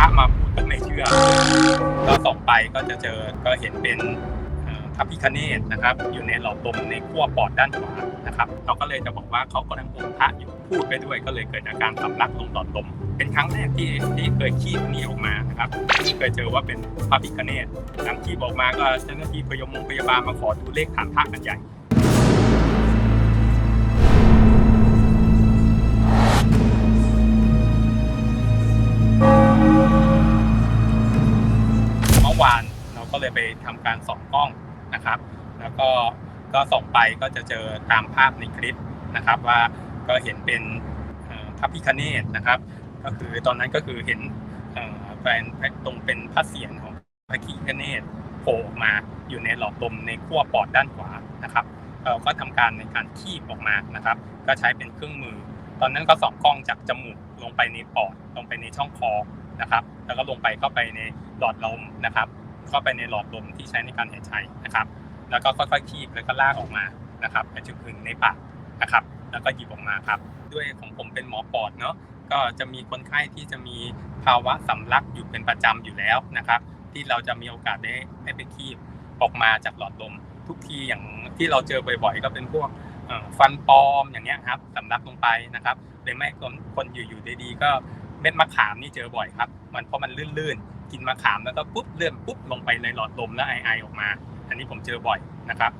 ระมาพูดก็ไม่เชื่อก็ส่องไปก็จะเจอก็เห็นเป็นพระพิคเนตนะครับ อยู่ในหลอดลมในขั้วปอดด้านขวานะครับ เราก็เลยจะบอกว่าเขากำลังอมพระอยู่พูดไปด้วย ก็เลยเกิดอาการสำลักลงหลอดลม เป็นครั้งแรกที่ที่เคยคีบอันนี้ออกมานะครับที่เคยเจอว่าเป็นพระพิคเนตหลังคีบออกมาก็เจ้าหน้าที่พยมงพยาบาลมาขอดูเลขฐานพระกันใหญ่ วานเราก็เลยไปทำการส่องกล้องนะครับ แล้วก็ก็ส่องไปก็จะเจอตามภาพในคลิปนะครับ ว่าก็เห็นเป็นพระพิคเนตนะครับ ก็คือตอนนั้นก็คือเห็นแฟนตรงเป็นพระเศียรของพระพิคเนตโผล่ออกมาอยู่ในหลอดลมในขั้วปอดด้านขวานะครับเราก็ทำการในการคีบออกมานะครับ ก็ใช้เป็นเครื่องมือ ตอนนั้นก็ส่องกล้องจากจมูกลงไปในปอดลงไปในช่องคอนะครับ แล้วก็ลงไปเข้าไปในหลอดลมนะครับ เข้าไปในหลอดลมที่ใช้ในการหายใจนะครับ แล้วก็ค่อยๆคีบแล้วก็ลากออกมานะครับไปจุดอื่นในปากนะครับ แล้วก็หยิบออกมาครับ ด้วยของผมเป็นหมอปอดเนาะก็จะมีคนไข้ที่จะมีภาวะสำลักอยู่เป็นประจำอยู่แล้วนะครับ ที่เราจะมีโอกาสได้ได้ไปคีบออกมาจากหลอดลม ทุกทีอย่างที่เราเจอบ่อยๆ ก็เป็นพวกฟันปลอมอย่างเงี้ยครับสำลักลงไปนะครับหรือไม่คนคนอยู่ๆดีๆก็ เม็ดมะขามนี่เจอบ่อยครับ มันเพราะมันลื่นๆ กินมะขามแล้วก็ปุ๊บเลื่อนปุ๊บลงไปในหลอดลมแล้วไอๆออกมา อันนี้ผมเจอบ่อยนะครับ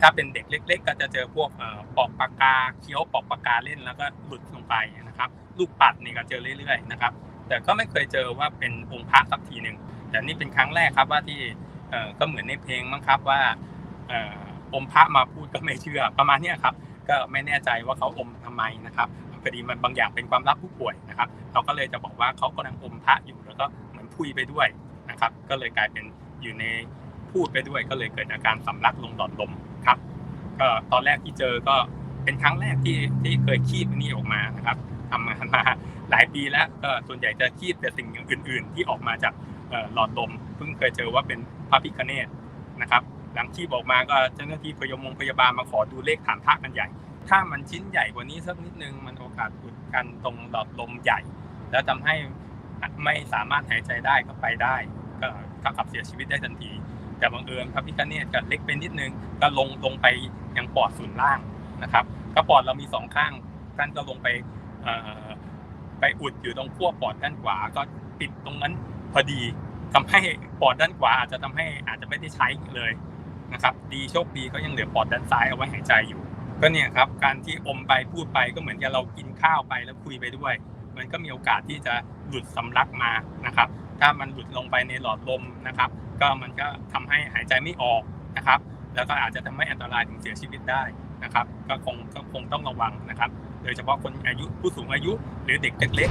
ถ้าเป็นเด็กเล็ก ๆ ก็จะเจอพวกปอกปากกาเคี้ยวปอกปากกาเล่นแล้วก็หลุดลงไปนะครับ ลูกปัดนี่ก็เจอเรื่อยๆนะครับ แต่ก็ไม่เคยเจอว่าเป็นองค์พระสักทีหนึ่งแต่นี่เป็นครั้งแรกครับว่าที่ก็เหมือนในเพลงมั้งครับว่าอมพระมาพูดก็ไม่เชื่อประมาณนี้ครับ ก็ไม่แน่ใจว่าเขาอมทำไมนะครับ พอดีมันบางอย่างเป็นความลับผู้ป่วยนะครับ เราก็เลยจะบอกว่าเขากำลังอมพระอยู่แล้วก็เหมือนพุยไปด้วยนะครับ ก็เลยกลายเป็นอยู่ในพูดไปด้วย ก็เลยเกิดอาการสำลักลงหลอดลมครับ ก็ตอนแรกที่เจอก็เป็นครั้งแรกที่ที่เคยคีบนนี้ออกมานะครับทำมามาหลายปีแล้วก็ส่วนใหญ่จะคีบแต่สิ่งอื่น ๆ ที่ออกมาจากหลอดลมเพิ่งเคยเจอว่าเป็นพระพิคเนตนะครับหลังคีบออกมาก็เจ้าหน้าที่พยมงพยาบาลมาขอดูเลขฐานพระกันใหญ่ ถ้ามันชิ้นใหญ่กว่านี้สักนิดนึงมันโอกาสอุดกันตรงหลอดลมใหญ่ แล้วทำให้ไม่สามารถหายใจได้ก็ไปได้ ก็เท่ากับเสียชีวิตได้ทันที แต่บังเอิญพระพิฆเนศก็เล็กไปนิดนึงก็ลงลงไปยังปอดส่วนล่างนะครับก็ปอดเรามีสองข้างท่านก็ลงไปไปอุดอยู่ตรงขั้วปอดด้านขวาก็ปิดตรงนั้นพอดีทำให้ปอดด้านขวาอาจจะทำให้อาจจะไม่ได้ใช้เลยนะครับ ดีโชคดีก็ยังเหลือปอดด้านซ้ายเอาไว้หายใจอยู่ ก็เนี่ยครับการที่อมไปพูดไปก็เหมือนกับเรากินข้าวไปแล้วคุยไปด้วย มันก็มีโอกาสที่จะหลุดสำลักมานะครับ ถ้ามันหลุดลงไปในหลอดลมนะครับ ก็มันก็ทำให้หายใจไม่ออกนะครับ แล้วก็อาจจะทำให้อันตรายถึงเสียชีวิตได้นะครับ ก็คงก็คงต้องระวังนะครับ โดยเฉพาะคนอายุผู้สูงอายุหรือเด็กเล็ก